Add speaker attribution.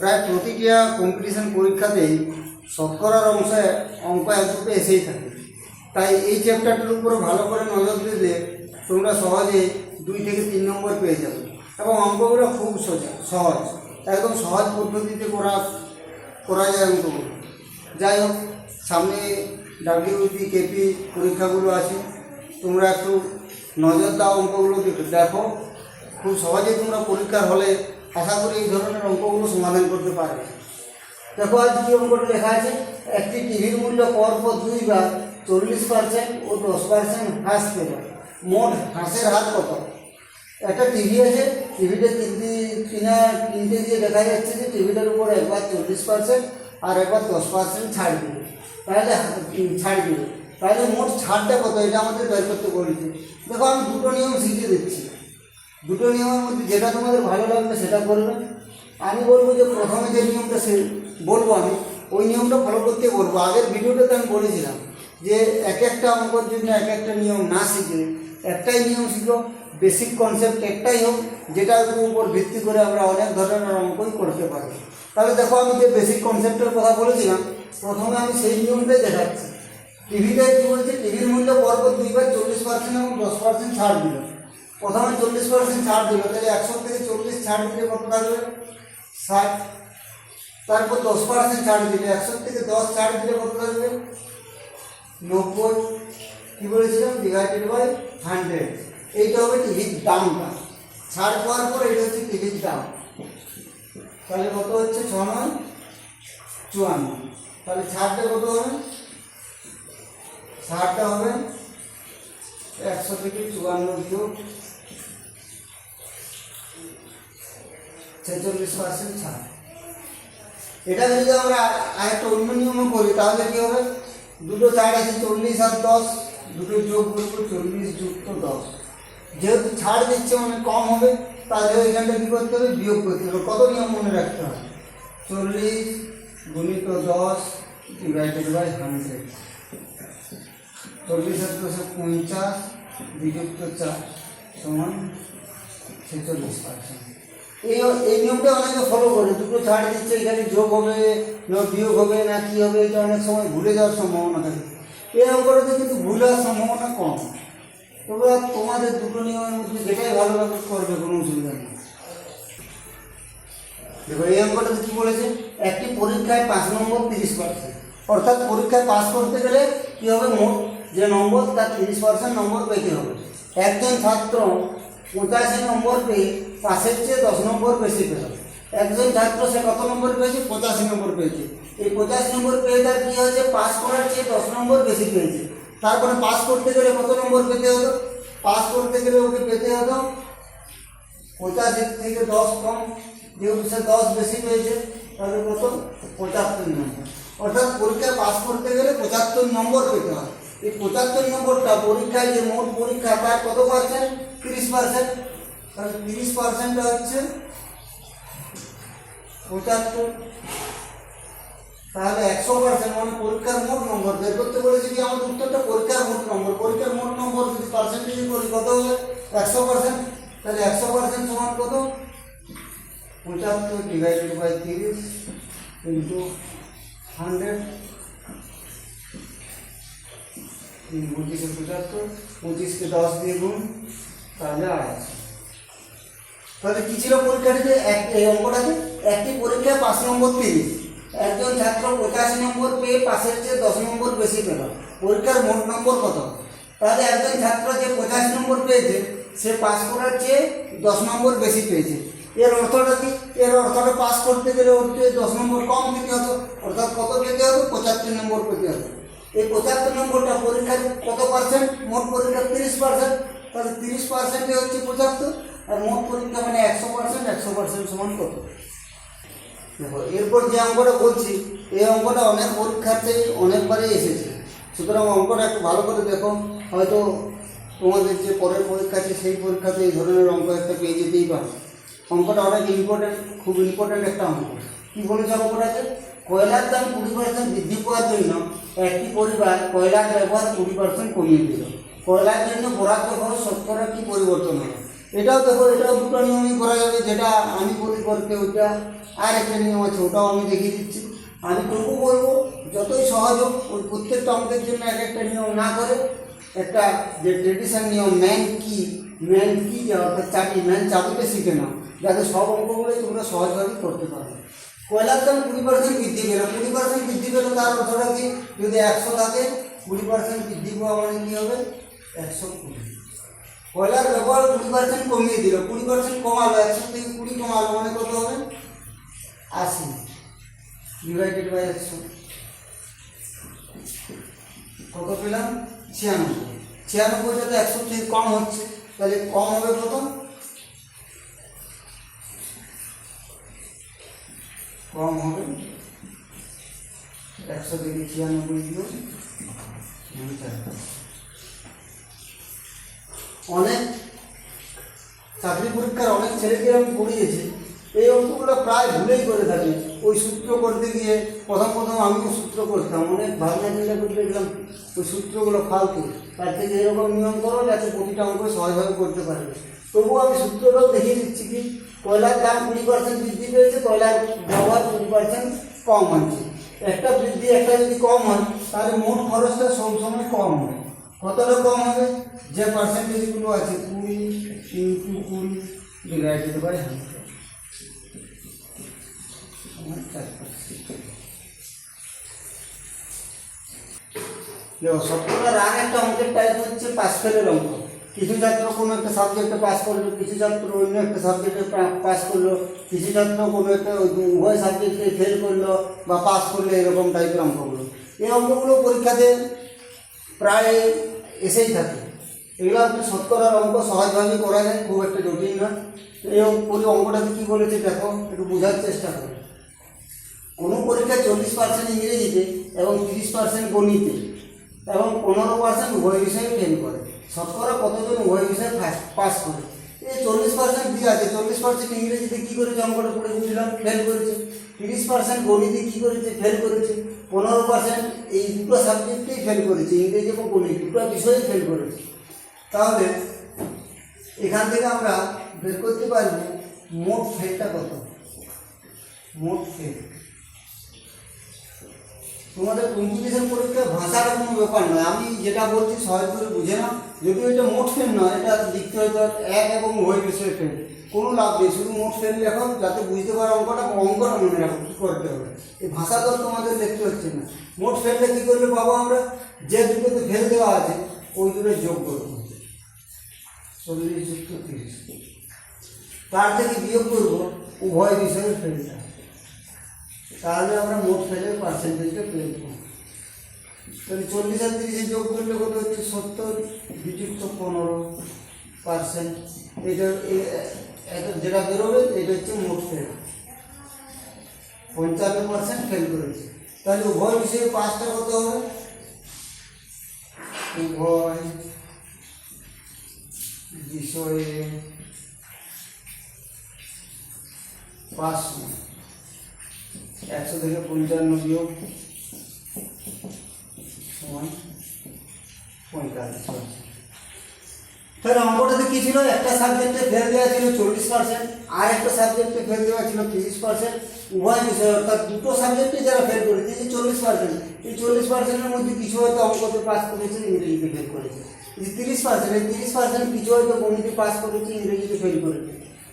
Speaker 1: প্রায় প্রতিটা কম্পিটিশন পরীক্ষাতেই শতকরার অংশে অঙ্ক এক দুটো এসেই থাকে। তাই এই চ্যাপ্টারটির উপরে ভালো করে নজর দিলে তোমরা সহজে দুই থেকে তিন নম্বর পেয়ে যাবে এবং অঙ্কগুলো খুব সোজা, সহজ, একদম সহজ পদ্ধতিতে করা করা যায় অঙ্কগুলো। যাই হোক, সামনে ডাব্লিউপি কেপি পরীক্ষাগুলো আছে, তোমরা একটু নজর দাও অঙ্কগুলো দেখো, খুব সহজে তোমরা পরীক্ষার হলে আশা করি এই ধরনের অঙ্কগুলো সমাধান করতে পারবে। দেখো, আজ কি অঙ্কটা লেখা আছে? একটি টিভির মূল্য পরপর দুইবার চল্লিশ পার্সেন্ট ও দশ পার্সেন্ট হ্রাস পেল। মোট হ্রাসের হার কত? একটা টিভি আছে টিভিটা কিনতে কিনা কিনতে গিয়ে দেখা যাচ্ছে যে টিভিটার উপর একবার চল্লিশ পার্সেন্ট আর একবার দশ পার্সেন্ট ছাড় দিবে তাহলে ছাড় দিবে তাহলে মোট ছাড়টা কত? এটা আমাদের বের করতে বলেছে। দেখো, আমি দুটো নিয়ম শিখিয়ে দিচ্ছি। দুটো নিয়মের মধ্যে যেটা তোমাদের ভালো লাগবে সেটা করবে। আমি বলব যে প্রথমে যে নিয়মটা সে বলব আমি, ওই নিয়মটা ফলো করতে বলব। আগের ভিডিওটাতে আমি বলেছিলাম যে এক একটা অঙ্কর জন্য এক একটা নিয়ম না শিখে একটাই নিয়ম শিখো বেসিক কনসেপ্ট একটাই হোক, যেটার উপর ভিত্তি করে আমরা অনেক ধরনের অঙ্কই করতে পারি। তাহলে দেখো আমি যে বেসিক কনসেপ্টের কথা বলেছিলাম, প্রথমে আমি সেই নিয়মটাই দেখাচ্ছি। টিভিটাই কী বলছে? টিভির মূল্য পরপর দুইবার চল্লিশ পার্সেন্ট এবং দশ পার্সেন্ট ছাড় দিল। প্রথমে চল্লিশ পার্সেন্ট ছাড় দিল, তাহলে একশো থেকে চল্লিশ ছাড় দিলে কত থাকবে ষাট। তারপর দশ পার্সেন্ট ছাড় দিলে, একশো থেকে দশ ছাড় দিলে কত থাকবে নব্বই। কী বলেছিলাম? ডিভাইডেড বাই হান্ড্রেড এইটা হবে টিভির দামটা। ছাড় পাওয়ার পর এটা হচ্ছে টিভির দাম। তাহলে কত হচ্ছে? ছ নয়। চুয়ান্ন। তাহলে ছাড়টা কত হবে? ছাড়টা হবে একশো থেকে চুয়ান্ন বিয়োগ ছেচল্লিশ পার্সেন্ট ছাড়। এটা যদি আমরা আরেকটা অন্য নিয়মও করি, তাহলে কি হবে? দুটো ছাড় আছে চল্লিশ আর দশ, দুটো যোগ করব চল্লিশ যুক্ত দশ। যেহেতু ছাড় দিচ্ছে মানে কম হবে, তাহলে ওইখানটা কী করতে হবে? বিয়োগ করতে হবে। কত নিয়ম মনে রাখতে হবে? চল্লিশ গুণিত দশ ডিভাইডেড বাই হান্ড্রেড চল্লিশ আর দশে পঞ্চাশ, বিযুক্ত চার সমান ছেচল্লিশ পার্সেন্ট এই এই নিয়মটা অনেকে ফলো করে। দুটো ছাড় দিচ্ছে, এখানে যোগ হবে, না বিয়োগ হবে, না কী হবে, এটা অনেক সময় ভুলে যাওয়ার সম্ভাবনা থাকে। এই অঙ্কটাতে কিন্তু ভুল হওয়ার সম্ভাবনা কম। তবে তোমাদের দুটো নিয়মের মধ্যে যেটাই ভালো লাগে করবে, কোনো অসুবিধা নেই। দেখো এই অঙ্কটাতে কী বলেছে? একটি পরীক্ষায় পাঁচ নম্বর তিরিশ পার্সেন্ট অর্থাৎ পরীক্ষায় পাস করতে গেলে কী হবে মোট? যে নম্বর, তার তিরিশ পার্সেন্ট নম্বর পেতে হবে। একজন ছাত্র পঁচাশি নম্বর পেয়ে পাশের চেয়ে দশ নম্বর বেশি পেল একজন ছাত্র, সে কত নম্বর পেয়েছে পঁচাশি নম্বর পেয়েছে এই পঁচাশি নম্বর পেয়ে তার কী হয়েছে? পাস করার চেয়ে দশ নম্বর বেশি পেয়েছে। তারপরে পাস করতে গেলে কত নম্বর পেতে হতো? পাস করতে গেলে ওকে পেতে হতো পঁচাশি থেকে দশ কম। যেহেতু সে দশ বেশি পেয়েছে, তাহলে কত? পঁচাত্তর নম্বর। অর্থাৎ পরীক্ষায় পাস করতে গেলে পঁচাত্তর নম্বর পেতে হয় এই পঁচাত্তর নম্বরটা পরীক্ষায় যে মোট পরীক্ষা তার কত পার্সেন্ট তিরিশ পার্সেন্ট তাহলে তিরিশ পার্সেন্টটা হচ্ছে পঁচাত্তর। তাহলে একশো পার্সেন্ট মানে পরীক্ষার মোট নম্বর বের করতে বলেছি কি আমাদের উত্তরটা পরীক্ষার মোট নম্বর পরীক্ষার মোট নম্বর যদি পার্সেন্টেজ করি কত হবে? একশো পার্সেন্ট তাহলে একশো পার্সেন্ট সমান কত? পঁচাত্তর ডিভাইডেড বাই তিরিশ ইন্টু হান্ড্রেড পঁচিশে পঁচাত্তর, পঁচিশকে দশ দিয়ে গুণ, তাহলে আড়াইশো তাহলে কি ছিল পরীক্ষাটিতে এক এই অঙ্কটাতে? একটি পরীক্ষায় পাঁচ নম্বর তিরিশ। একজন ছাত্র পঁচাশি নম্বর পেয়ে পাশের চেয়ে দশ নম্বর বেশি পেল। পরীক্ষার মোট নম্বর কত? তাহলে একজন ছাত্র যে পঁচাশি নম্বর পেয়েছে, সে পাস করার চেয়ে দশ নম্বর বেশি পেয়েছে। এর অর্থটা কি? এর অর্থটা পাস করতে গেলে ওর চেয়ে দশ নম্বর কম পেতে হতো, অর্থাৎ কত পেতে হতো? পঁচাত্তর নম্বর পেতে হতো। এই পঁচাত্তর নম্বরটা পরীক্ষার কত পার্সেন্ট মোট পরীক্ষা তিরিশ পার্সেন্ট তাহলে তিরিশ পার্সেন্টে হচ্ছে পঁচাত্তর, আর মোট পরীক্ষা মানে একশো পার্সেন্ট একশো পার্সেন্ট সমান কত? দেখো, এরপর যে অঙ্কটা বলছি, এই অঙ্কটা অনেক পরীক্ষাতেই অনেকবারই এসেছে। সুতরাং অঙ্কটা একটু ভালো করে দেখো। হয়তো তোমাদের যে পরের পরীক্ষা আছে, সেই পরীক্ষাতে এই ধরনের অঙ্ক একটা পেয়ে যেতেই পারো। অঙ্কটা অনেক ইম্পর্টেন্ট খুব ইম্পর্টেন্ট একটা অঙ্ক। কী বলেছে অঙ্কটাতে কয়লার দাম কুড়ি পার্সেন্ট বৃদ্ধি পাওয়ার জন্য একটি পরিবার কয়লার ব্যবহার কুড়ি পার্সেন্ট কমিয়ে দিল। কয়লার জন্য বরাদ্দ খরচ শতকরা কী পরিবর্তন হলো এটাও দেখো, এটাও দুটো নিয়মই করা যাবে, যেটা আমি বলি করতে, ওইটা আর একটা নিয়ম আছে, ওটাও আমি দেখিয়ে দিচ্ছি। আমি তবু বলব, যতই সহজ হোক, ওই প্রত্যেকটা অঙ্কের জন্য এক একটা নিয়ম না করে, একটা যে ট্রেডিশন নিয়ম ম্যান কি ম্যান কি অর্থাৎ চাকরি ম্যান চাকরিটা শিখে নাও। যাতে সব অঙ্কগুলোই তোমরা সহজভাবে করতে পারো। কয়লার দাম কুড়ি পার্সেন্ট বৃদ্ধি পেল। কুড়ি পার্সেন্ট বৃদ্ধি পেল তার অর্থটা কি? যদি একশো থাকে, কুড়ি পার্সেন্ট বৃদ্ধি পাওয়া মানে কী হবে? একশো কুড়ি। কয়লার ব্যবহার কুড়ি পার্সেন্ট কমিয়ে দিল। কুড়ি পার্সেন্ট কমালো, একশো থেকে কুড়ি কমালো মানে কত হবে? আশি। ডিভাইডেড বাই একশো। কত পেলাম? ছিয়ানব্বই। ছিয়ানব্বই তো একশো থেকে কম হচ্ছে। তাহলে কম হবে কত? কম হবে। একশো থেকে ছিয়ানব্বই দিল অনেক চাকরি পরীক্ষার অনেক ছেলেকে আমি পড়িয়েছি। এই অঙ্কগুলো প্রায় ভুলেই করে থাকি। ওই সূত্র করতে গিয়ে প্রথম প্রথম আমিও সূত্র করতাম। অনেক ভাবনা চিন্তা করে দেখলাম, ওই সূত্রগুলো ফালতু। তার থেকে এরকম নিয়ম করো যাতে প্রতিটা অঙ্ক সহজভাবে করতে পারবে। তবুও আমি সূত্রটাও দেখিয়ে দিচ্ছি কি কয়লার দাম কুড়ি পার্সেন্ট বৃদ্ধি পেয়েছে কয়লার ব্যবহার কুড়ি পার্সেন্ট কম হচ্ছে একটা বৃদ্ধি, একটা যদি কম হয়, তাহলে মোট খরচটা সবসময় কম হয়। কতটা কম হবে? যে পার্সেন্টেজগুলো আছে, কুড়ি ইন্টু কুড়ি ডিভাইডেড বাই হান্ড্রেড দেখো আর একটা অঙ্কের টাইপ হচ্ছে পাস ফেলের অঙ্ক। কিছু ছাত্র কোনো একটা সাবজেক্টে পাস করল, কিছু ছাত্র অন্য একটা সাবজেক্টে পাস করল, কিছু ছাত্র কোনো একটা উভয় সাবজেক্টে ফেল করল বা পাস করল, এরকম টাইপের অঙ্কগুলো। এই অঙ্কগুলো পরীক্ষাতে প্রায় এসেই থাকে। এগুলো আপনি শতকরার অঙ্ক সহজভাবে করা যায়, খুব একটা জটিল না এই পুরো অঙ্কটাতে কী বলেছে দেখো, একটু বোঝার চেষ্টা করো। কোনো পরীক্ষায় চল্লিশ পার্সেন্ট ইংরেজিতে এবং তিরিশ পার্সেন্ট গণিতে এবং পনেরো পার্সেন্ট উভয় বিষয়ে ফেল করে। শতকরা কতজন উভয় বিষয়ে পাস করে? এই চল্লিশ পার্সেন্ট দিয়ে আছে, চল্লিশ পার্সেন্ট ইংরেজিতে কী করেছে অঙ্কটা পড়ে বুঝলাম ফেল করেছে। তিরিশ পার্সেন্ট গণিতে কী করেছে? ফেল করেছে। পনেরো পার্সেন্ট এই দুটো সাবজেক্টেই ফেল করেছে, ইংরেজি এবং গণিত, দুটো বিষয়েই ফেল করেছে। তাহলে, এখান থেকে আমরা বের করতে পারব মোট ফেলটা কত? মোট ফেল তোমাদের কম্পিটিশন পরীক্ষা ভাষাটা কোনো ব্যাপার নয়। আমি যেটা বলছি সহজ করে বুঝে না যদিও এটা মোট ফেল নয়, এটা লিখতে হয়তো এক এবং উভয় বিষয়ে ফেল কোনো লাভ নেই, শুধু মোট ফেল লেখো, যাতে বুঝতে পারো অঙ্কটা অঙ্কটা মনে রাখো, কী করতে হবে? এই ভাষা তো তোমাদের দেখতে হচ্ছে না। মোট ফেলটা কী করলে পাবো আমরা? যে দুটোতে ফেল দেওয়া আছে, ওই দুটো যোগ করব চল্লিশ যুক্ত তিরিশ। তার থেকে বিয়োগ করব, উভয় বিষয়ের ফেলটা তাহলে আমরা মোট ফেলের পার্সেন্টেজটা পেয়ে দেবো তাহলে চল্লিশ আর তিরিশে যোগ করলে কত হচ্ছে? সত্তর বিযুক্ত পনেরো পার্সেন্ট এটা এটা যেটা বেরোবে, এটা হচ্ছে মোট ফেল পঞ্চান্ন পার্সেন্ট ফেল করেছে। তাহলে উভয় বিষয়ে পাঁচটা কত হবে? উভয় বিষয়ে পাঁচশো একশো থেকে পঞ্চান্ন বিয়োগ সমান পঁয়তাল্লিশ অঙ্কটাতে কী ছিল? একটা সাবজেক্টে ফেল দেওয়া ছিল চল্লিশ পার্সেন্ট আর একটা সাবজেক্টে ফেল দেওয়া ছিল তিরিশ পার্সেন্ট উভয় বিষয়, অর্থাৎ দুটো সাবজেক্টে যারা ফেল করেছে, এই চল্লিশ পার্সেন্ট এই চল্লিশ পার্সেন্টের মধ্যে কিছু হয়তো অঙ্কতে পাস করেছে, ইংরেজিতে ফেল করেছে। তিরিশ পার্সেন্ট তিরিশ পার্সেন্ট কিছু হয়তো গণিতে পাস করেছে, ইংরেজিতে ফেল করেছে।